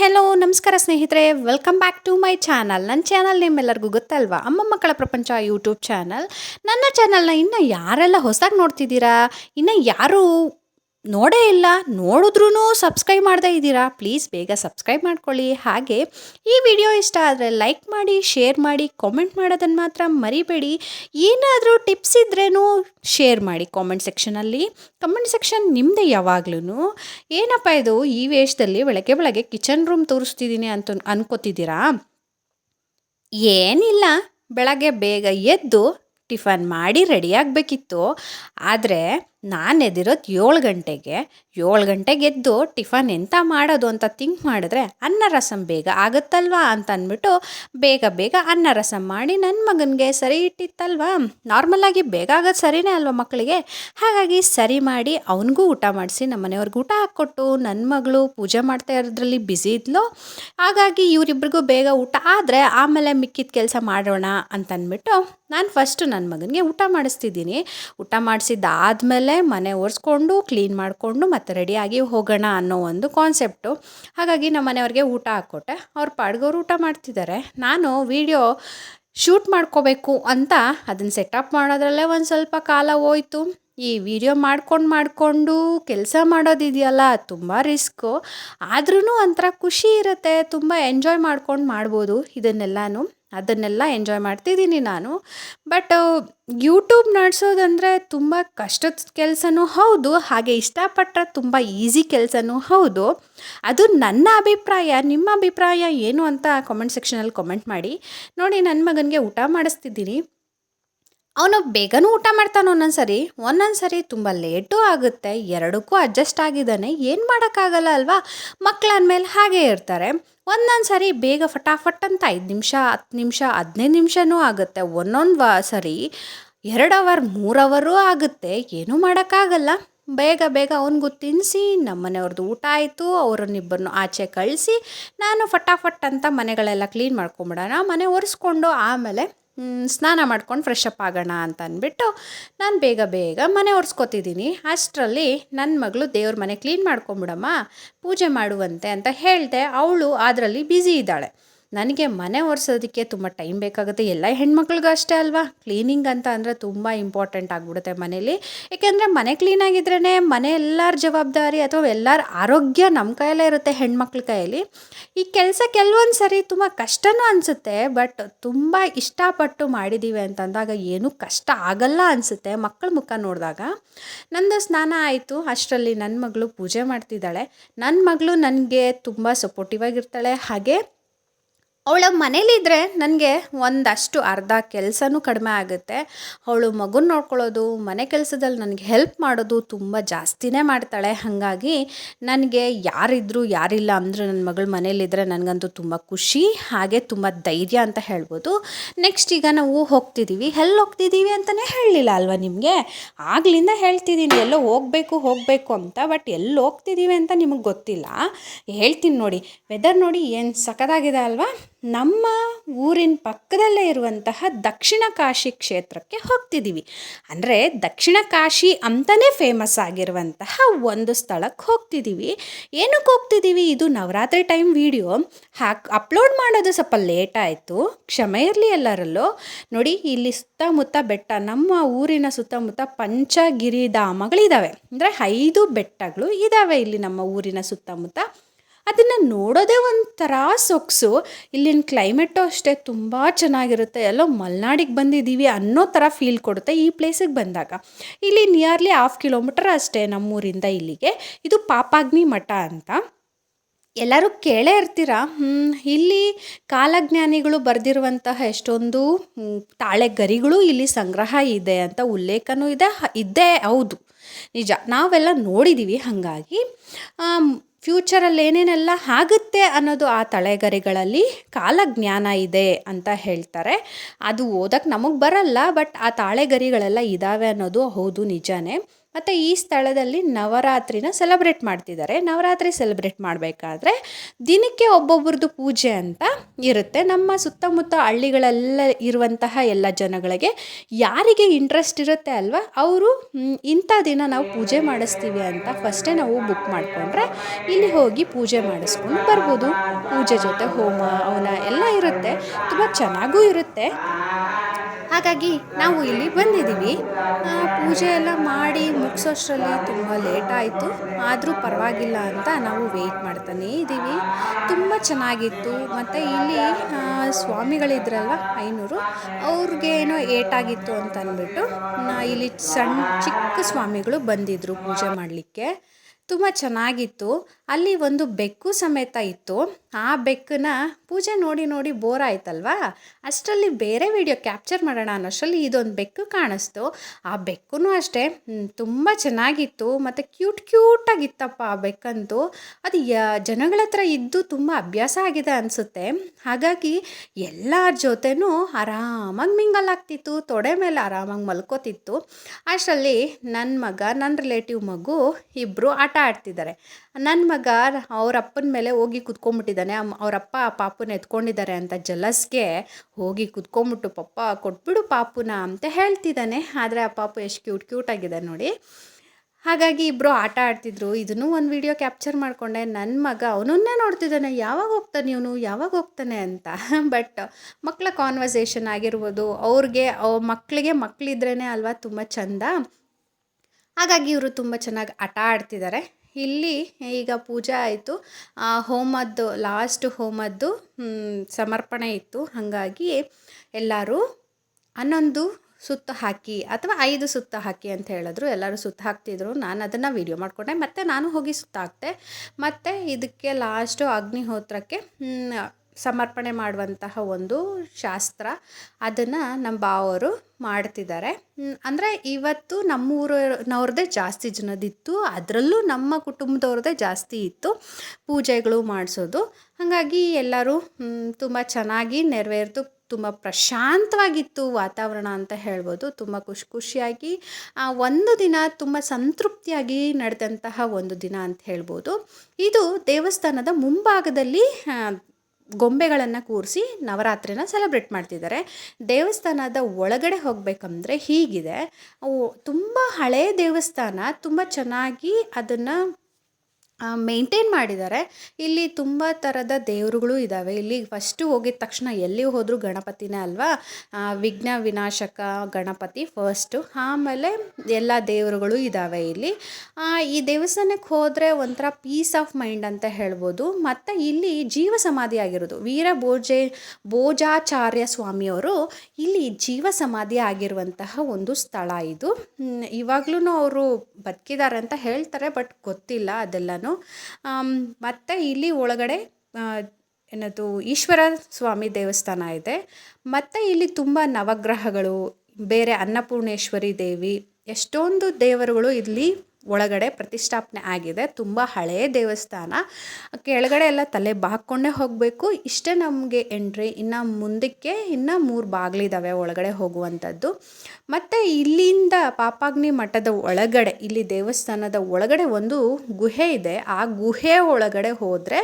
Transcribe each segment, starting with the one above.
Hello ನಮಸ್ಕಾರ ಸ್ನೇಹಿತರೆ. Welcome back to my channel ನನ್ನ ಚಾನಲ್ ನಿಮ್ಮೆಲ್ಲರಿಗೂ ಗೊತ್ತಲ್ವಾ? ಅಮ್ಮ ಮಕ್ಕಳ ಪ್ರಪಂಚ ಯೂಟ್ಯೂಬ್ ಚಾನಲ್ ನನ್ನ ಚಾನಲ್ನ ಇನ್ನು ಯಾರೆಲ್ಲ ಹೊಸದಾಗಿ ನೋಡ್ತಿದ್ದೀರಾ? ಇನ್ನು ಯಾರು ನೋಡೇ ಇಲ್ಲ ನೋಡಿದ್ರೂ ಸಬ್ಸ್ಕ್ರೈಬ್ ಮಾಡದೇ ಇದ್ದೀರಾ? ಪ್ಲೀಸ್ ಬೇಗ ಸಬ್ಸ್ಕ್ರೈಬ್ ಮಾಡ್ಕೊಳ್ಳಿ. ಹಾಗೆ, ಈ ವಿಡಿಯೋ ಇಷ್ಟ ಆದರೆ ಲೈಕ್ ಮಾಡಿ ಶೇರ್ ಮಾಡಿ ಕಾಮೆಂಟ್ ಮಾಡೋದನ್ನು ಮಾತ್ರ ಮರಿಬೇಡಿ. ಏನಾದರೂ ಟಿಪ್ಸ್ ಇದ್ರೇನು ಶೇರ್ ಮಾಡಿ ಕಾಮೆಂಟ್ ಸೆಕ್ಷನಲ್ಲಿ ಕಮೆಂಟ್ ಸೆಕ್ಷನ್ ನಿಮ್ಮದೇ ಯಾವಾಗ್ಲೂ ಏನಪ್ಪ ಇದು? ಈ ವೇಷದಲ್ಲಿ ಬೆಳಗ್ಗೆ ಬೆಳಗ್ಗೆ ಕಿಚನ್ ರೂಮ್ ತೋರಿಸ್ತಿದ್ದೀನಿ ಅಂತ ಅನ್ಕೋತಿದ್ದೀರಾ? ಏನಿಲ್ಲ, ಬೆಳಗ್ಗೆ ಬೇಗ ಎದ್ದು ಟಿಫನ್ ಮಾಡಿ ರೆಡಿಯಾಗಬೇಕಿತ್ತು ಆದರೆ ನಾನು ಎದ್ದಿರೋದು ಏಳು ಗಂಟೆಗೆ ಏಳು ಗಂಟೆಗೆ ಎದ್ದು ಟಿಫನ್ ಎಂಥ ಮಾಡೋದು ಅಂತ ಥಿಂಕ್ ಮಾಡಿದ್ರೆ ಅನ್ನ ರಸಂ ಬೇಗ ಆಗುತ್ತಲ್ವಾ ಅಂತ ಅಂದ್ಬಿಟ್ಟು ಬೇಗ ಬೇಗ ಅನ್ನ ರಸಂ ಮಾಡಿ ನನ್ನ ಮಗನಿಗೆ ಸರಿ ಇಟ್ಟಿತ್ತಲ್ವಾ? ನಾರ್ಮಲಾಗಿ ಬೇಗ ಆಗೋದು ಸರಿನೇ ಅಲ್ವಾ ಮಕ್ಕಳಿಗೆ? ಹಾಗಾಗಿ ಸರಿ ಮಾಡಿ ಅವನಿಗೂ ಊಟ ಮಾಡಿಸಿ ನಮ್ಮ ಮನೆಯವ್ರಿಗೆ ಊಟ ಹಾಕ್ಕೊಟ್ಟು ನನ್ನ ಮಗಳು ಪೂಜೆ ಮಾಡ್ತಾ ಇರೋದ್ರಲ್ಲಿ ಬ್ಯುಸಿ ಇದ್ಲು. ಹಾಗಾಗಿ ಇವರಿಬ್ರಿಗೂ ಬೇಗ ಊಟ ಆದರೆ ಆಮೇಲೆ ಮಿಕ್ಕಿದ ಕೆಲಸ ಮಾಡೋಣ ಅಂತ ಅಂದ್ಬಿಟ್ಟು ನಾನು ಫಸ್ಟು ನನ್ನ ಮಗನಿಗೆ ಊಟ ಮಾಡಿಸ್ತಿದ್ದೀನಿ. ಊಟ ಮಾಡಿಸಿದ್ದಾದಮೇಲೆ ಮನೆ ಒರೆಸ್ಕೊಂಡು ಕ್ಲೀನ್ ಮಾಡಿಕೊಂಡು ಮತ್ತೆ ರೆಡಿಯಾಗಿ ಹೋಗೋಣ ಅನ್ನೋ ಒಂದು ಕಾನ್ಸೆಪ್ಟು ಹಾಗಾಗಿ ನಮ್ಮ ಮನೆಯವ್ರಿಗೆ ಊಟ ಹಾಕ್ಕೊಟ್ಟೆ. ಅವ್ರ ಪಾಡ್ಗೋರು ಊಟ ಮಾಡ್ತಿದ್ದಾರೆ. ನಾನು ವಿಡಿಯೋ ಶೂಟ್ ಮಾಡ್ಕೋಬೇಕು ಅಂತ ಅದನ್ನು ಸೆಟಪ್ ಮಾಡೋದ್ರಲ್ಲೇ ಒಂದು ಸ್ವಲ್ಪ ಕಾಲ ಹೋಯ್ತು. ಈ ವಿಡಿಯೋ ಮಾಡ್ಕೊಂಡು ಮಾಡಿಕೊಂಡು ಕೆಲಸ ಮಾಡೋದಿದೆಯಲ್ಲ, ತುಂಬ ರಿಸ್ಕು. ಆದ್ರೂ ಒಂಥರ ಖುಷಿ ಇರುತ್ತೆ, ತುಂಬ ಎಂಜಾಯ್ ಮಾಡ್ಕೊಂಡು ಮಾಡ್ಬೋದು ಇದನ್ನೆಲ್ಲನೂ. ಅದನ್ನೆಲ್ಲ ಎಂಜಾಯ್ ಮಾಡ್ತಿದ್ದೀನಿ ನಾನು. ಬಟ್ ಯೂಟ್ಯೂಬ್ ನಡೆಸೋದಂದರೆ ತುಂಬ ಕಷ್ಟದ ಕೆಲಸನೂ ಹೌದು, ಹಾಗೆ ಇಷ್ಟಪಟ್ಟರೆ ತುಂಬ ಈಸಿ ಕೆಲಸನೂ ಹೌದು. ಅದು ನನ್ನ ಅಭಿಪ್ರಾಯ, ನಿಮ್ಮ ಅಭಿಪ್ರಾಯ ಏನು ಅಂತ ಕಾಮೆಂಟ್ ಸೆಕ್ಷನಲ್ಲಿ ಕಾಮೆಂಟ್ ಮಾಡಿ. ನೋಡಿ ನನ್ನ ಮಗನಿಗೆ ಊಟ ಮಾಡಿಸ್ತಿದ್ದೀನಿ. ಅವನು ಬೇಗನೂ ಊಟ ಮಾಡ್ತಾನೆ ಒಂದೊಂದು ಸರಿ ಒಂದೊಂದು ಸರಿ ತುಂಬ ಲೇಟು ಆಗುತ್ತೆ. ಎರಡಕ್ಕೂ ಅಡ್ಜಸ್ಟ್ ಆಗಿದ್ದಾನೆ. ಏನು ಮಾಡೋಕ್ಕಾಗಲ್ಲ ಅಲ್ವಾ? ಮಕ್ಕಳಂದಮೇಲೆ ಹಾಗೆ ಇರ್ತಾರೆ. ಒಂದೊಂದು ಸರಿ ಬೇಗ ಫಟಾಫಟ್ ಅಂತ ಐದು ನಿಮಿಷ, ಹತ್ತು ನಿಮಿಷ, ಹದಿನೈದು ನಿಮಿಷನೂ ಆಗುತ್ತೆ. ಒಂದೊಂದು ವ, ಸರಿ ಎರಡು ಅವರ್, ಮೂರು ಅವರೂ ಆಗುತ್ತೆ. ಏನೂ ಮಾಡೋಕ್ಕಾಗಲ್ಲ. ಬೇಗ ಬೇಗ ಅವನಿಗೂ ತಿನ್ನಿಸಿ ನಮ್ಮ ಮನೆಯವ್ರದ್ದು ಊಟ ಆಯಿತು ಅವರನ್ನಿಬ್ಬರನ್ನು ಆಚೆ ಕಳಿಸಿ, ನಾನು ಫಟಾಫಟ್ ಅಂತ ಮನೆಗಳೆಲ್ಲ ಕ್ಲೀನ್ ಮಾಡ್ಕೊಂಬಿಡೋಣ. ಮನೆ ಒರೆಸ್ಕೊಂಡು ಆಮೇಲೆ ಸ್ನಾನ ಮಾಡ್ಕೊಂಡು ಫ್ರೆಶ್ ಅಪ್ ಆಗೋಣ ಅಂತ ಅಂದ್ಬಿಟ್ಟು ನಾನು ಬೇಗ ಬೇಗ ಮನೆ ಒರೆಸ್ಕೊತಿದ್ದೀನಿ ಅಷ್ಟರಲ್ಲಿ ನನ್ನ ಮಗಳು ದೇವ್ರ ಮನೆ ಕ್ಲೀನ್ ಮಾಡ್ಕೊಂಬಿಡಮ್ಮ ಪೂಜೆ ಮಾಡುವಂತೆ ಅಂತ ಹೇಳಿದೆ. ಅವಳು ಅದರಲ್ಲಿ ಬ್ಯುಸಿ ಇದ್ದಾಳೆ. ನನಗೆ ಮನೆ ಒರೆಸೋದಕ್ಕೆ ತುಂಬ ಟೈಮ್ ಬೇಕಾಗುತ್ತೆ. ಎಲ್ಲ ಹೆಣ್ಮಕ್ಳಿಗೂ ಅಷ್ಟೇ ಅಲ್ವಾ? ಕ್ಲೀನಿಂಗ್ ಅಂತ ಅಂದರೆ ತುಂಬ ಇಂಪಾರ್ಟೆಂಟ್ ಆಗಿಬಿಡುತ್ತೆ ಮನೇಲಿ. ಏಕೆಂದರೆ ಮನೆ ಕ್ಲೀನಾಗಿದ್ರೇ ಮನೆ ಎಲ್ಲರ ಜವಾಬ್ದಾರಿ ಅಥವಾ ಎಲ್ಲರ ಆರೋಗ್ಯ ನಮ್ಮ ಕೈಯಲ್ಲೇ ಇರುತ್ತೆ ಹೆಣ್ಮಕ್ಳ ಕೈಯಲ್ಲಿ. ಈ ಕೆಲಸ ಕೆಲವೊಂದು ಸರಿ ತುಂಬ ಕಷ್ಟನೂ ಅನಿಸುತ್ತೆ, ಬಟ್ ತುಂಬ ಇಷ್ಟಪಟ್ಟು ಮಾಡಿದ್ದೀವಿ ಅಂತಂದಾಗ ಏನೂ ಕಷ್ಟ ಆಗಲ್ಲ ಅನಿಸುತ್ತೆ ಮಕ್ಕಳ ಮುಖ ನೋಡಿದಾಗ. ನಂದು ಸ್ನಾನ ಆಯಿತು, ಅಷ್ಟರಲ್ಲಿ ನನ್ನ ಮಗಳು ಪೂಜೆ ಮಾಡ್ತಿದ್ದಾಳೆ. ನನ್ನ ಮಗಳು ನನಗೆ ತುಂಬ ಸಪೋರ್ಟಿವ್ ಆಗಿರ್ತಾಳೆ. ಹಾಗೆ ಅವಳ ಮನೇಲಿದ್ದರೆ ನನಗೆ ಒಂದಷ್ಟು ಅರ್ಧ ಕೆಲಸನೂ ಕಡಿಮೆ ಆಗುತ್ತೆ. ಅವಳು ಮಗುನ ನೋಡ್ಕೊಳ್ಳೋದು, ಮನೆ ಕೆಲಸದಲ್ಲಿ ನನಗೆ ಹೆಲ್ಪ್ ಮಾಡೋದು ತುಂಬ ಜಾಸ್ತಿನೇ ಮಾಡ್ತಾಳೆ. ಹಾಗಾಗಿ ನನಗೆ ಯಾರಿದ್ರು ಯಾರಿಲ್ಲ ಅಂದರೂ ನನ್ನ ಮಗಳು ಮನೇಲಿದ್ದರೆ ನನಗಂತೂ ತುಂಬ ಖುಷಿ, ಹಾಗೆ ತುಂಬ ಧೈರ್ಯ ಅಂತ ಹೇಳ್ಬೋದು. ನೆಕ್ಸ್ಟ್ ಈಗ ನಾವು ಹೋಗ್ತಿದ್ದೀವಿ ಎಲ್ಲಿ ಹೋಗ್ತಿದ್ದೀವಿ ಅಂತಲೇ ಹೇಳಲಿಲ್ಲ ಅಲ್ವಾ ನಿಮಗೆ? ಆಗ್ಲಿಂದ ಹೇಳ್ತಿದ್ದೀನಿ ಎಲ್ಲೋ ಹೋಗಬೇಕು ಹೋಗಬೇಕು ಅಂತ ಬಟ್ ಎಲ್ಲಿ ಹೋಗ್ತಿದ್ದೀವಿ ಅಂತ ನಿಮಗೆ ಗೊತ್ತಿಲ್ಲ. ಹೇಳ್ತೀನಿ ನೋಡಿ. ವೆದರ್ ನೋಡಿ ಏನು ಸಖತ್ತಾಗಿದೆ ಅಲ್ವಾ? ನಮ್ಮ ಊರಿನ ಪಕ್ಕದಲ್ಲೇ ಇರುವಂತಹ ದಕ್ಷಿಣ ಕಾಶಿ ಕ್ಷೇತ್ರಕ್ಕೆ ಹೋಗ್ತಿದ್ದೀವಿ ಅಂದರೆ ದಕ್ಷಿಣ ಕಾಶಿ ಅಂತಲೇ ಫೇಮಸ್ ಆಗಿರುವಂತಹ ಒಂದು ಸ್ಥಳಕ್ಕೆ ಹೋಗ್ತಿದ್ದೀವಿ ಏನಕ್ಕೆ ಹೋಗ್ತಿದ್ದೀವಿ ಇದು ನವರಾತ್ರಿ ಟೈಮ್ ವಿಡಿಯೋ ಹಾಕ್ ಅಪ್ಲೋಡ್ ಮಾಡೋದು ಸ್ವಲ್ಪ ಲೇಟ್ ಆಯಿತು. ಕ್ಷಮೆ ಇರಲಿ ಎಲ್ಲರಲ್ಲೂ. ನೋಡಿ, ಇಲ್ಲಿ ಸುತ್ತಮುತ್ತ ಬೆಟ್ಟ, ನಮ್ಮ ಊರಿನ ಸುತ್ತಮುತ್ತ ಪಂಚಗಿರಿ ಧಾಮಗಳಿದ್ದಾವೆ ಅಂದರೆ ಐದು ಬೆಟ್ಟಗಳು ಇದ್ದಾವೆ ಇಲ್ಲಿ ನಮ್ಮ ಊರಿನ ಸುತ್ತಮುತ್ತ. ಅದನ್ನು ನೋಡೋದೇ ಒಂಥರ ಸೊಗಸು ಇಲ್ಲಿನ ಕ್ಲೈಮೇಟು ಅಷ್ಟೇ ತುಂಬ ಚೆನ್ನಾಗಿರುತ್ತೆ. ಎಲ್ಲೋ ಮಲೆನಾಡಿಗೆ ಬಂದಿದ್ದೀವಿ ಅನ್ನೋ ಥರ ಫೀಲ್ ಕೊಡುತ್ತೆ ಈ ಪ್ಲೇಸಿಗೆ ಬಂದಾಗ. ಇಲ್ಲಿ ನಿಯರ್ಲಿ ಹಾಫ್ ಕಿಲೋಮೀಟರ್ ಅಷ್ಟೇ ನಮ್ಮೂರಿಂದ ಇಲ್ಲಿಗೆ. ಇದು ಪಾಪಾಗ್ನಿ ಮಠ ಅಂತ. ಎಲ್ಲರೂ ಕೇಳೇ ಇರ್ತೀರ? ಇಲ್ಲಿ ಕಾಲಜ್ಞಾನಿಗಳು ಬರೆದಿರುವಂತಹ ಎಷ್ಟೊಂದು ತಾಳೆ ಗರಿಗಳು ಇಲ್ಲಿ ಸಂಗ್ರಹ ಇದೆ ಅಂತ ಉಲ್ಲೇಖನೂ ಇದೆ. ಇದ್ದೇ ಹೌದು. ನಿಜ, ನಾವೆಲ್ಲ ನೋಡಿದ್ದೀವಿ ಹಾಗಾಗಿ. ಫ್ಯೂಚರಲ್ಲಿ ಏನೇನೆಲ್ಲ ಆಗುತ್ತೆ ಅನ್ನೋದು ಆ ತಳೆಗರಿಗಳಲ್ಲಿ ಕಾಲಜ್ಞಾನ ಇದೆ ಅಂತ ಹೇಳ್ತಾರೆ. ಅದು ಓದಕ್ಕೆ ನಮಗೆ ಬರಲ್ಲ, ಬಟ್ ಆ ತಾಳೆಗರಿಗಳೆಲ್ಲ ಇದ್ದಾವೆ ಅನ್ನೋದು ಹೌದು ನಿಜಾನೇ. ಮತ್ತು ಈ ಸ್ಥಳದಲ್ಲಿ ನವರಾತ್ರಿನ ಸೆಲೆಬ್ರೇಟ್ ಮಾಡ್ತಿದ್ದಾರೆ. ನವರಾತ್ರಿ ಸೆಲೆಬ್ರೇಟ್ ಮಾಡಬೇಕಾದ್ರೆ ದಿನಕ್ಕೆ ಒಬ್ಬೊಬ್ರದ್ದು ಪೂಜೆ ಅಂತ ಇರುತ್ತೆ. ನಮ್ಮ ಸುತ್ತಮುತ್ತ ಹಳ್ಳಿಗಳೆಲ್ಲ ಇರುವಂತಹ ಎಲ್ಲ ಜನಗಳಿಗೆ ಯಾರಿಗೆ ಇಂಟ್ರೆಸ್ಟ್ ಇರುತ್ತೆ ಅಲ್ವಾ, ಅವರು ಇಂಥ ದಿನ ನಾವು ಪೂಜೆ ಮಾಡಿಸ್ತೀವಿ ಅಂತ ಫಸ್ಟೇ ನಾವು ಬುಕ್ ಮಾಡಿಕೊಂಡ್ರೆ ಇಲ್ಲಿ ಹೋಗಿ ಪೂಜೆ ಮಾಡಿಸ್ಕೊಂಡು ಬರ್ಬೋದು. ಪೂಜೆ ಜೊತೆ ಹೋಮ, ಅವನ ಎಲ್ಲ ಇರುತ್ತೆ. ತುಂಬ ಚೆನ್ನಾಗೂ ಇರುತ್ತೆ. ಹಾಗಾಗಿ ನಾವು ಇಲ್ಲಿ ಬಂದಿದ್ದೀವಿ. ಪೂಜೆ ಎಲ್ಲ ಮಾಡಿ ಮುಗಿಸೋಷ್ಟರಲ್ಲಿ ತುಂಬ ಲೇಟ್ ಆಯಿತು. ಆದರೂ ಪರವಾಗಿಲ್ಲ ಅಂತ ನಾವು ವೆಯ್ಟ್ ಮಾಡ್ತಾನೇ ಇದ್ದೀವಿ. ತುಂಬ ಚೆನ್ನಾಗಿತ್ತು. ಮತ್ತು ಇಲ್ಲಿ ಸ್ವಾಮಿಗಳಿದ್ರಲ್ವ ಐನೂರು, ಅವ್ರಿಗೆ ಏನೋ ಏಟಾಗಿತ್ತು ಅಂತ ಅಂದ್ಬಿಟ್ಟು ಇಲ್ಲಿ ಸಣ್ಣ ಚಿಕ್ಕ ಸ್ವಾಮಿಗಳು ಬಂದಿದ್ದರು ಪೂಜೆ ಮಾಡಲಿಕ್ಕೆ. ತುಂಬ ಚೆನ್ನಾಗಿತ್ತು. ಅಲ್ಲಿ ಒಂದು ಬೆಕ್ಕು ಸಮೇತ ಇತ್ತು. ಆ ಬೆಕ್ಕನ್ನ ಪೂಜೆ ನೋಡಿ ನೋಡಿ ಬೋರ್ ಆಯ್ತಲ್ವಾ? ಅಷ್ಟರಲ್ಲಿ ಬೇರೆ ವಿಡಿಯೋ ಕ್ಯಾಪ್ಚರ್ ಮಾಡೋಣ ಅನ್ನೋಷ್ಟರಲ್ಲಿ ಇದೊಂದು ಬೆಕ್ಕು ಕಾಣಿಸ್ತು. ಆ ಬೆಕ್ಕೂ ಅಷ್ಟೇ ತುಂಬ ಚೆನ್ನಾಗಿತ್ತು. ಮತ್ತು ಕ್ಯೂಟ್ ಕ್ಯೂಟಾಗಿತ್ತಪ್ಪ ಆ ಬೆಕ್ಕಂತೂ. ಅದು ಯ, ಜನಗಳ ಹತ್ರ ಇದ್ದು ತುಂಬ ಅಭ್ಯಾಸ ಆಗಿದೆ ಅನಿಸುತ್ತೆ. ಹಾಗಾಗಿ ಎಲ್ಲರ ಜೊತೆನೂ ಆರಾಮಾಗಿ ಮಿಂಗಲ್ ಆಗ್ತಿತ್ತು, ತೊಡೆ ಮೇಲೆ ಆರಾಮಾಗಿ ಮಲ್ಕೋತಿತ್ತು. ಅಷ್ಟರಲ್ಲಿ ನನ್ನ ಮಗ ನನ್ನ ರಿಲೇಟಿವ್ ಮಗು ಇಬ್ಬರು ಆಟ ಆಡ್ತಿದ್ದಾರೆ. ನನ್ನ ಮಗ ಅವರ ಅಪ್ಪನ ಮೇಲೆ ಹೋಗಿ ಕುತ್ಕೊಂಡ್ಬಿಟ್ಟಿದ್ದಾನೆ ಅಮ್- ಅವರಪ್ಪ ಆ ಪಾಪುನ ಎತ್ಕೊಂಡಿದ್ದಾರೆ ಅಂತ ಜಲಸ್ಗೆ ಹೋಗಿ ಕುತ್ಕೊಂಡ್ಬಿಟ್ಟು ಪಪ್ಪ, ಕೊಟ್ಬಿಡು ಪಾಪುನ ಅಂತ ಹೇಳ್ತಿದ್ದಾನೆ. ಆದರೆ ಆ ಪಾಪು ಎಷ್ಟು ಕ್ಯೂಟ್ ಕ್ಯೂಟ್ ಆಗಿದೆ ನೋಡಿ. ಹಾಗಾಗಿ ಇಬ್ಬರು ಆಟ ಆಡ್ತಿದ್ರು. ಇದನ್ನು ಒಂದು ವಿಡಿಯೋ ಕ್ಯಾಪ್ಚರ್ ಮಾಡಿಕೊಂಡೆ. ನನ್ನ ಮಗ ಅವನನ್ನೇ ನೋಡ್ತಿದ್ದಾನೆ. ಯಾವಾಗ ಹೋಗ್ತಾನೆ ಇವನು? ಯಾವಾಗ ಹೋಗ್ತಾನೆ ಅಂತ. ಬಟ್ ಮಕ್ಕಳ ಕಾನ್ವರ್ಸೇಷನ್ ಆಗಿರ್ಬೋದು. ಅವ್ರಿಗೆ, ಅವ್ರ ಮಕ್ಕಳಿಗೆ ಮಕ್ಕಳಿದ್ರೇ ಅಲ್ವಾ ತುಂಬ ಚಂದ. ಹಾಗಾಗಿ ಇವರು ತುಂಬ ಚೆನ್ನಾಗಿ ಆಟ ಆಡ್ತಿದ್ದಾರೆ. ಇಲ್ಲಿ ಈಗ ಪೂಜೆ ಆಯಿತು. ಹೋಮದ್ದು ಲಾಸ್ಟ್ ಹೋಮದ್ದು ಸಮರ್ಪಣೆ ಇತ್ತು. ಹಾಗಾಗಿ ಎಲ್ಲರೂ ಹನ್ನೊಂದು ಸುತ್ತು ಹಾಕಿ ಅಥವಾ ಐದು ಸುತ್ತು ಹಾಕಿ ಅಂತ ಹೇಳಿದ್ರು. ಎಲ್ಲರೂ ಸುತ್ತು ಹಾಕ್ತಿದ್ರು. ನಾನು ಅದನ್ನು ವೀಡಿಯೋ ಮಾಡಿಕೊಂಡೆ. ಮತ್ತು ನಾನು ಹೋಗಿ ಸುತ್ತ ಹಾಕ್ತೆ ಮತ್ತು ಇದಕ್ಕೆ ಲಾಸ್ಟು ಅಗ್ನಿಹೋತ್ರಕ್ಕೆ ಸಮರ್ಪಣೆ ಮಾಡುವಂತಹ ಒಂದು ಶಾಸ್ತ್ರ ಅದನ್ನು ನಮ್ಮ ಬಾವರು ಮಾಡ್ತಿದ್ದಾರೆ. ಅಂದರೆ ಇವತ್ತು ನಮ್ಮೂರನವ್ರದ್ದೇ ಜಾಸ್ತಿ ಜನದಿತ್ತು ಅದರಲ್ಲೂ ನಮ್ಮ ಕುಟುಂಬದವ್ರದ್ದೇ ಜಾಸ್ತಿ ಇತ್ತು ಪೂಜೆಗಳು ಮಾಡಿಸೋದು. ಹಾಗಾಗಿ ಎಲ್ಲರೂ ತುಂಬ ಚೆನ್ನಾಗಿ ನೆರವೇರಿತು ತುಂಬ ಪ್ರಶಾಂತವಾಗಿತ್ತು ವಾತಾವರಣ ಅಂತ ಹೇಳ್ಬೋದು. ತುಂಬ ಖುಷಿ, ಖುಷಿಯಾಗಿ ಒಂದು ದಿನ ತುಂಬ ಸಂತೃಪ್ತಿಯಾಗಿ ನಡೆದಂತಹ ಒಂದು ದಿನ ಅಂತ ಹೇಳ್ಬೋದು. ಇದು ದೇವಸ್ಥಾನದ ಮುಂಭಾಗದಲ್ಲಿ ಗೊಂಬೆಗಳನ್ನು ಕೂರಿಸಿ ನವರಾತ್ರಿನ ಸೆಲೆಬ್ರೇಟ್ ಮಾಡ್ತಿದ್ದಾರೆ. ದೇವಸ್ಥಾನದ ಒಳಗಡೆ ಹೋಗಬೇಕಂದ್ರೆ ಹೀಗಿದೆ. ಅವು ತುಂಬ ಹಳೆಯ ದೇವಸ್ಥಾನ, ತುಂಬ ಚೆನ್ನಾಗಿ ಅದನ್ನು ಮೇಂಟೈನ್ ಮಾಡಿದ್ದಾರೆ. ಇಲ್ಲಿ ತುಂಬ ಥರದ ದೇವರುಗಳು ಇದ್ದಾವೆ ಇಲ್ಲಿ ಫಸ್ಟು ಹೋಗಿದ ತಕ್ಷಣ ಎಲ್ಲಿ ಹೋದರೂ ಗಣಪತಿನೇ ಅಲ್ವಾ? ವಿಘ್ನ ವಿನಾಶಕ ಗಣಪತಿ ಫಸ್ಟು ಆಮೇಲೆ ಎಲ್ಲ ದೇವರುಗಳು ಇದ್ದಾವೆ ಇಲ್ಲಿ. ಈ ದೇವಸ್ಥಾನಕ್ಕೆ ಹೋದರೆ ಒಂಥರ ಪೀಸ್ ಆಫ್ ಮೈಂಡ್ ಅಂತ ಹೇಳ್ಬೋದು. ಮತ್ತು ಇಲ್ಲಿ ಜೀವ ಸಮಾಧಿ ಆಗಿರೋದು. ವೀರ ಭೋಜೆ ಭೋಜಾಚಾರ್ಯ ಸ್ವಾಮಿಯವರು ಇಲ್ಲಿ ಜೀವ ಸಮಾಧಿ ಆಗಿರುವಂತಹ ಒಂದು ಸ್ಥಳ ಇದು. ಇವಾಗಲೂ ಅವರು ಬದುಕಿದ್ದಾರೆ ಅಂತ ಹೇಳ್ತಾರೆ ಬಟ್ ಗೊತ್ತಿಲ್ಲ ಅದೆಲ್ಲನೂ. ಆಮ್, ಮತ್ತು ಇಲ್ಲಿ ಒಳಗಡೆ ಏನದು ಈಶ್ವರ ಸ್ವಾಮಿ ದೇವಸ್ಥಾನ ಇದೆ. ಮತ್ತು ಇಲ್ಲಿ ತುಂಬ ನವಗ್ರಹಗಳು ಬೇರೆ ಅನ್ನಪೂರ್ಣೇಶ್ವರಿ ದೇವಿ ಎಷ್ಟೊಂದು ದೇವರುಗಳು ಇಲ್ಲಿ ಒಳಗಡೆ ಪ್ರತಿಷ್ಠಾಪನೆ ಆಗಿದೆ. ತುಂಬ ಹಳೆಯ ದೇವಸ್ಥಾನ. ಕೆಳಗಡೆ ಎಲ್ಲ ತಲೆ ಬಾಕ್ಕೊಂಡೇ ಹೋಗಬೇಕು. ಇಷ್ಟೇ ನಮಗೆ ಎಂಟ್ರಿ, ಇನ್ನು ಮುಂದಕ್ಕೆ ಇನ್ನು ಮೂರು ಬಾಗಿಲಿದ್ದಾವೆ ಒಳಗಡೆ ಹೋಗುವಂಥದ್ದು. ಮತ್ತು ಇಲ್ಲಿಂದ ಪಾಪಾಗ್ನಿ ಮಠದ ಒಳಗಡೆ, ಇಲ್ಲಿ ದೇವಸ್ಥಾನದ ಒಳಗಡೆ ಒಂದು ಗುಹೆ ಇದೆ. ಆ ಗುಹೆ ಒಳಗಡೆ ಹೋದರೆ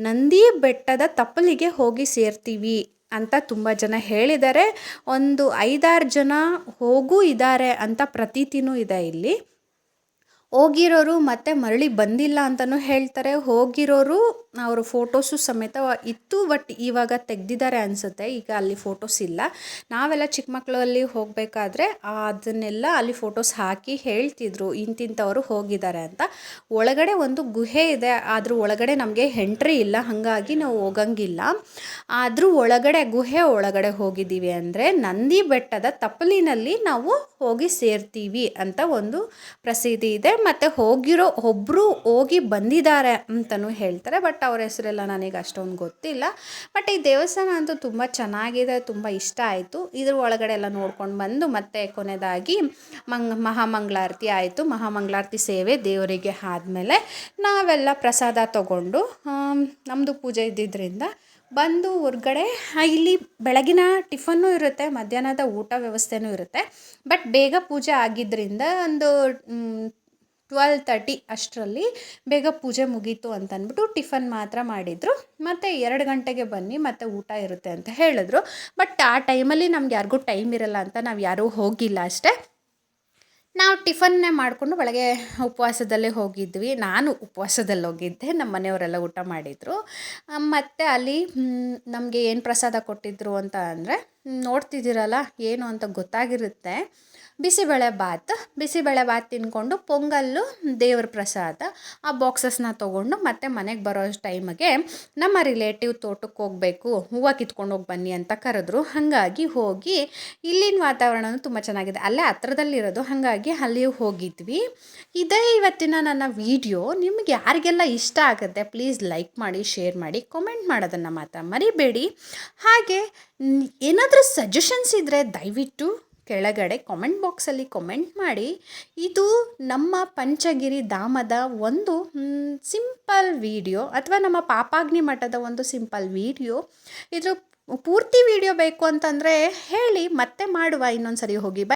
ನಂದಿ ಬೆಟ್ಟದ ತಪ್ಪಲಿಗೆ ಹೋಗಿ ಸೇರ್ತೀವಿ ಅಂತ ತುಂಬ ಜನ ಹೇಳಿದ್ದಾರೆ. ಒಂದು ಐದಾರು ಜನ ಹೋಗೂ ಇದ್ದಾರೆ ಅಂತ ಪ್ರತೀತಿನೂ ಇದೆ ಇಲ್ಲಿ. ಹೋಗಿರೋರು ಮತ್ತೆ ಮರಳಿ ಬಂದಿಲ್ಲ ಅಂತಲೂ ಹೇಳ್ತಾರೆ. ಹೋಗಿರೋರು ಅವರು ಫೋಟೋಸು ಸಮೇತ ಇತ್ತು ಬಟ್ ಇವಾಗ ತೆಗೆದಿದ್ದಾರೆ ಅನಿಸುತ್ತೆ. ಈಗ ಅಲ್ಲಿ ಫೋಟೋಸ್ ಇಲ್ಲ. ನಾವೆಲ್ಲ ಚಿಕ್ಕ ಮಕ್ಕಳಲ್ಲಿ ಹೋಗಬೇಕಾದ್ರೆ ಅದನ್ನೆಲ್ಲ ಅಲ್ಲಿ ಫೋಟೋಸ್ ಹಾಕಿ ಹೇಳ್ತಿದ್ರು, ಇಂತಿಂಥವರು ಹೋಗಿದ್ದಾರೆ ಅಂತ. ಒಳಗಡೆ ಒಂದು ಗುಹೆ ಇದೆ ಅದ್ರ ಒಳಗಡೆ ನಮಗೆ ಎಂಟ್ರಿ ಇಲ್ಲ, ಹಾಗಾಗಿ ನಾವು ಹೋಗಂಗಿಲ್ಲ. ಆದರೂ ಒಳಗಡೆ, ಗುಹೆ ಒಳಗಡೆ ಹೋಗಿದ್ದೀವಿ ಅಂದರೆ ನಂದಿ ಬೆಟ್ಟದ ತಪ್ಪಲಿನಲ್ಲಿ ನಾವು ಹೋಗಿ ಸೇರ್ತೀವಿ ಅಂತ ಒಂದು ಪ್ರಸಿದ್ಧಿ ಇದೆ. ಮತ್ತು ಹೋಗಿರೋ ಒಬ್ಬರು ಹೋಗಿ ಬಂದಿದ್ದಾರೆ ಅಂತಲೂ ಹೇಳ್ತಾರೆ. ಬಟ್ ಅವ್ರ ಹೆಸರೆಲ್ಲ ನನಗೆ ಅಷ್ಟೊಂದು ಗೊತ್ತಿಲ್ಲ. ಬಟ್ ಈ ದೇವಸ್ಥಾನ ಅಂತೂ ತುಂಬ ಚೆನ್ನಾಗಿದೆ, ತುಂಬ ಇಷ್ಟ ಆಯಿತು. ಇದ್ರ ಒಳಗಡೆ ಎಲ್ಲ ನೋಡ್ಕೊಂಡು ಬಂದು ಮತ್ತೆ ಕೊನೆಯದಾಗಿ ಮಂಗ್, ಮಹಾಮಂಗಳಾರತಿ ಆಯಿತು. ಮಹಾಮಂಗಳಾರತಿ ಸೇವೆ ದೇವರಿಗೆ ಆದಮೇಲೆ ನಾವೆಲ್ಲ ಪ್ರಸಾದ ತಗೊಂಡು ನಮ್ಮದು ಪೂಜೆ ಇದ್ದಿದ್ದರಿಂದ ಬಂದು ಹೊರ್ಗಡೆ ಇಲ್ಲಿ ಬೆಳಗಿನ ಟಿಫನ್ನು ಇರುತ್ತೆ, ಮಧ್ಯಾಹ್ನದ ಊಟ ವ್ಯವಸ್ಥೆನೂ ಇರುತ್ತೆ. ಬಟ್ ಬೇಗ ಪೂಜೆ ಆಗಿದ್ದರಿಂದ ಒಂದು ಟ್ವೆಲ್ ತರ್ಟಿ ಅಷ್ಟರಲ್ಲಿ ಬೇಗ ಪೂಜೆ ಮುಗೀತು ಅಂತ ಅಂದ್ಬಿಟ್ಟು ಟಿಫನ್ ಮಾತ್ರ ಮಾಡಿದರು. ಮತ್ತು ಎರಡು ಗಂಟೆಗೆ ಬನ್ನಿ, ಮತ್ತು ಊಟ ಇರುತ್ತೆ ಅಂತ ಹೇಳಿದ್ರು. ಬಟ್ ಆ ಟೈಮಲ್ಲಿ ನಮ್ಗೆ ಯಾರಿಗೂ ಟೈಮ್ ಇರಲ್ಲ ಅಂತ ನಾವು ಯಾರೂ ಹೋಗಿಲ್ಲ ಅಷ್ಟೇ. ನಾವು ಟಿಫನ್ನೇ ಮಾಡಿಕೊಂಡು ಬೆಳಗ್ಗೆ ಉಪವಾಸದಲ್ಲೇ ಹೋಗಿದ್ವಿ. ನಾನು ಉಪವಾಸದಲ್ಲಿ ಹೋಗಿದ್ದೆ ನಮ್ಮ ಮನೆಯವರೆಲ್ಲ ಊಟ ಮಾಡಿದರು. ಮತ್ತು ಅಲ್ಲಿ ನಮಗೆ ಏನು ಪ್ರಸಾದ ಕೊಟ್ಟಿದ್ದರು ಅಂತ ಅಂದರೆ ನೋಡ್ತಿದ್ದೀರಲ್ಲ, ಏನು ಅಂತ ಗೊತ್ತಾಗಿರುತ್ತೆ. ಬಿಸಿಬೇಳೆ ಬಾತ್ ಬಿಸಿಬೇಳೆ ಬಾತ್ ತಿನ್ಕೊಂಡು ಪೊಂಗಲ್ಲು, ದೇವ್ರ ಪ್ರಸಾದ, ಆ ಬಾಕ್ಸಸ್ನ ತೊಗೊಂಡು ಮತ್ತೆ ಮನೆಗೆ ಬರೋ ಟೈಮಿಗೆ ನಮ್ಮ ರಿಲೇಟಿವ್ ತೋಟಕ್ಕೆ ಹೋಗಬೇಕು, ಹೂವು ಕಿತ್ಕೊಂಡು ಹೋಗಿ ಬನ್ನಿ ಅಂತ ಕರೆದ್ರು. ಹಾಗಾಗಿ ಹೋಗಿ, ಇಲ್ಲಿನ ವಾತಾವರಣವೂ ತುಂಬ ಚೆನ್ನಾಗಿದೆ. ಅಲ್ಲೇ ಹತ್ರದಲ್ಲಿರೋದು, ಹಾಗಾಗಿ ಅಲ್ಲಿ ಹೋಗಿದ್ವಿ. ಇದೇ ಇವತ್ತಿನ ನನ್ನ ವಿಡಿಯೋ. ನಿಮ್ಗೆ ಯಾರಿಗೆಲ್ಲ ಇಷ್ಟ ಆಗುತ್ತೆ, ಪ್ಲೀಸ್ ಲೈಕ್ ಮಾಡಿ, ಶೇರ್ ಮಾಡಿ, ಕಮೆಂಟ್ ಮಾಡೋದನ್ನು ಮಾತ್ರ ಮರಿಬೇಡಿ. ಹಾಗೆ, ಏನಾದರೂ ಸಜೆಷನ್ಸ್ ಇದ್ದರೆ ದಯವಿಟ್ಟು ಕೆಳಗಡೆ ಕಾಮೆಂಟ್ ಬಾಕ್ಸಲ್ಲಿ ಕಾಮೆಂಟ್ ಮಾಡಿ. ಇದು ನಮ್ಮ ಪಂಚಗಿರಿ ಧಾಮದ ಒಂದು ಸಿಂಪಲ್ ವಿಡಿಯೋ ಅಥವಾ ನಮ್ಮ ಪಾಪಾಗ್ನಿ ಮಠದ ಒಂದು ಸಿಂಪಲ್ ವಿಡಿಯೋ ಇದ್ರ ಪೂರ್ತಿ ವಿಡಿಯೋ ಬೇಕು ಅಂತಂದರೆ ಹೇಳಿ, ಮತ್ತೆ ಮಾಡುವ ಇನ್ನೊಂದು ಸರಿ ಹೋಗಿ. ಬೈ